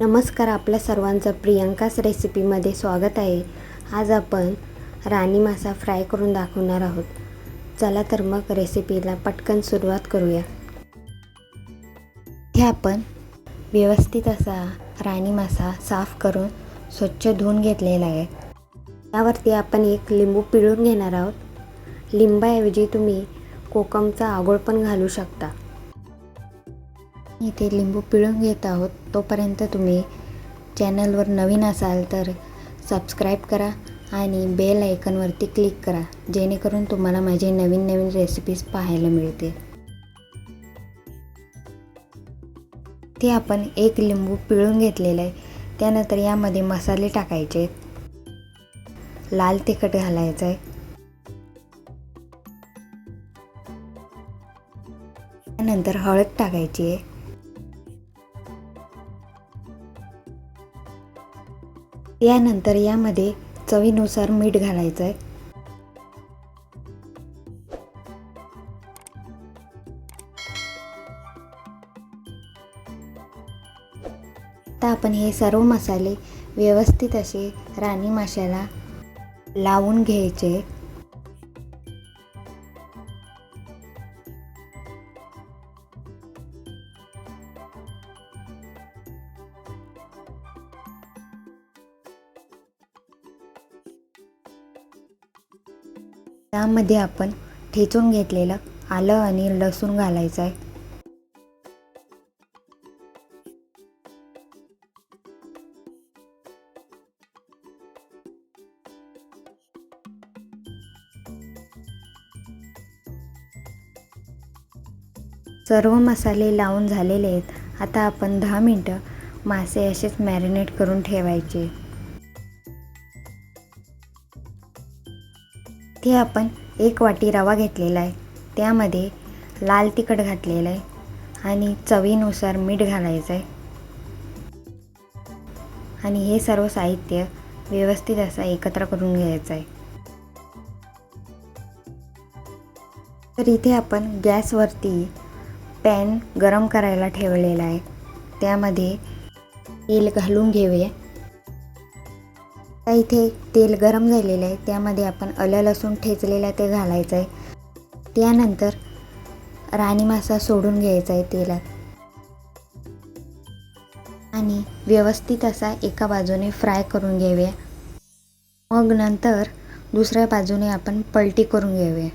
नमस्कार आपल्या सर्वांचं प्रियंकाच रेसिपीमध्ये स्वागत आहे. आज आपण राणी मासा फ्राय करून दाखवणार आहोत. चला तर मग रेसिपीला पटकन सुरुवात करूया. हे आपण व्यवस्थित असा राणी मासा साफ करून स्वच्छ धुवून घेतलेला आहे. त्यावरती आपण एक लिंबू पिळून घेणार आहोत. लिंबाऐवजी तुम्ही कोकमचा आगोळ पण घालू शकता. इथे लिंबू पिळून घेत आहोत. तोपर्यंत तुम्ही चॅनलवर नवीन असाल तर सबस्क्राईब करा आणि बेल आयकनवरती क्लिक करा जेणेकरून तुम्हाला माझे नवीन नवीन रेसिपीज पाहायला मिळतील. ते आपण एक लिंबू पिळून घेतलेलं आहे. त्यानंतर यामध्ये मसाले टाकायचे आहेत. लाल तिखट घालायचं आहे. त्यानंतर हळद टाकायची आहे. यानंतर यामध्ये चवीनुसार मीठ घालायचं आहे. आता आपण हे सर्व मसाले व्यवस्थित असे राणी माशाला लावून घ्यायचे. त्यामध्ये आपण ठेचून घेतलेलं आलं आणि लसूण घालायचं आहे. सर्व मसाले लावून झालेले आहेत. आता आपण दहा मिनटं मासे असेच मॅरिनेट करून ठेवायचे. इथे आपण एक वाटी रवा घेतलेला आहे. त्यामध्ये लाल तिखट घातलेलं आहे आणि चवीनुसार मीठ घालायचं आहे. आणि हे सर्व साहित्य व्यवस्थित असं एकत्र करून घ्यायचं आहे. तर इथे आपण गॅसवरती पॅन गरम करायला ठेवलेला आहे. त्यामध्ये तेल घालून घेऊया. आता इथे तेल गरम झालेलं आहे. त्यामध्ये आपण आलं लसूण ठेचलेलं ते घालायचं आहे. त्यानंतर राणी मासा सोडून घ्यायचा आहे तेलात. आणि व्यवस्थित असा एका बाजूने फ्राय करून घेऊया. मग नंतर दुसऱ्या बाजूने आपण पलटी करून घेऊया.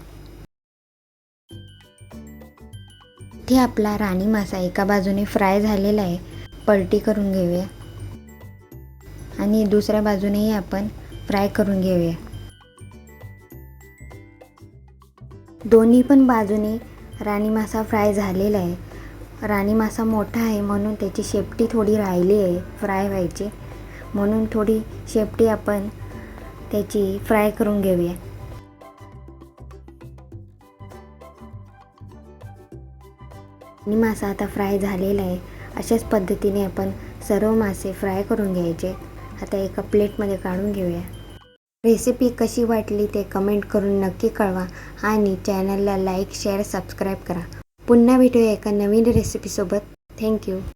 इथे आपला राणी मासा एका बाजूने फ्राय झालेला आहे. पलटी करून घेऊया. आणि दुसऱ्या बाजूनेही आपण फ्राय करून घेऊया. दोन्ही पण बाजूने राणी मासा फ्राय झालेला आहे. राणी मासा मोठा आहे म्हणून त्याची शेपटी थोडी राहिली आहे फ्राय व्हायची. म्हणून थोडी शेपटी आपण त्याची फ्राय करून घेऊया. आणि मासा आता फ्राय झालेला आहे. अशाच पद्धतीने आपण सर्व मासे फ्राय करून घ्यायचे. आता एका प्लेटमध्ये काढून घेऊया. रेसिपी कशी वाटली ते कमेंट करून नक्की कळवा आणि चॅनलला लाईक शेअर सबस्क्राईब करा. पुन्हा भेटूया एका नवीन रेसिपीसोबत. थँक्यू